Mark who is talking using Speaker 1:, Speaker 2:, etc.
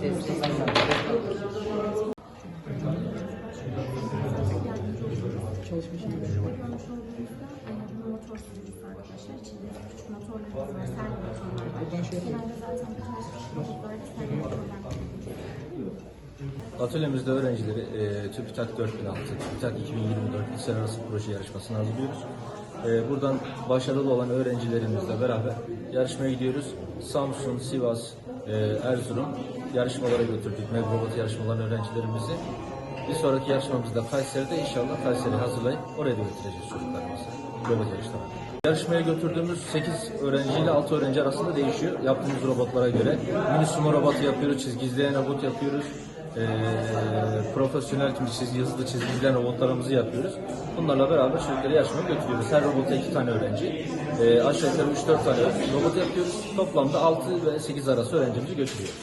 Speaker 1: Ses Çalışmış gibi.
Speaker 2: Görmüş olduğunuzda e, bu motor serisi arkadaşlar. İçinde küçük motorlarımız var, servo motorlar var. Genelde zaten küçük motorlarda motorlar kullanılıyor.
Speaker 3: Atölyemizde öğrencileri e, TÜBİTAK 4006, TÜBİTAK 2024 liseler arası proje yarışmasına hazırlıyoruz. E, buradan başarılı olan öğrencilerimizle beraber yarışmaya gidiyoruz. Samsun, Sivas, e, Erzurum yarışmalara götürdük. Megrobot yarışmaların öğrencilerimizi. Bir sonraki yarışmamızda Kayseri'de inşallah Kayseri'yi hazırlayıp oraya da götüreceğiz çocuklarımızı. Robot yarışlarına. Yarışmaya götürdüğümüz 8 öğrenci ile 6 öğrenci arasında değişiyor. Yaptığımız robotlara göre. Mini sumo robotu yapıyoruz, çizgi izleyen robot yapıyoruz. Ee, profesyonel tüm çizgi, hızlı çizgi izleyen robotlarımızı yapıyoruz. Bunlarla beraber çocukları yarışmaya götürüyoruz. Her robota 2 tane öğrenci. Ee, aşağı yukarı 3-4 tane robot yapıyoruz. Toplamda 6 ve 8 arası öğrencimizi götürüyoruz.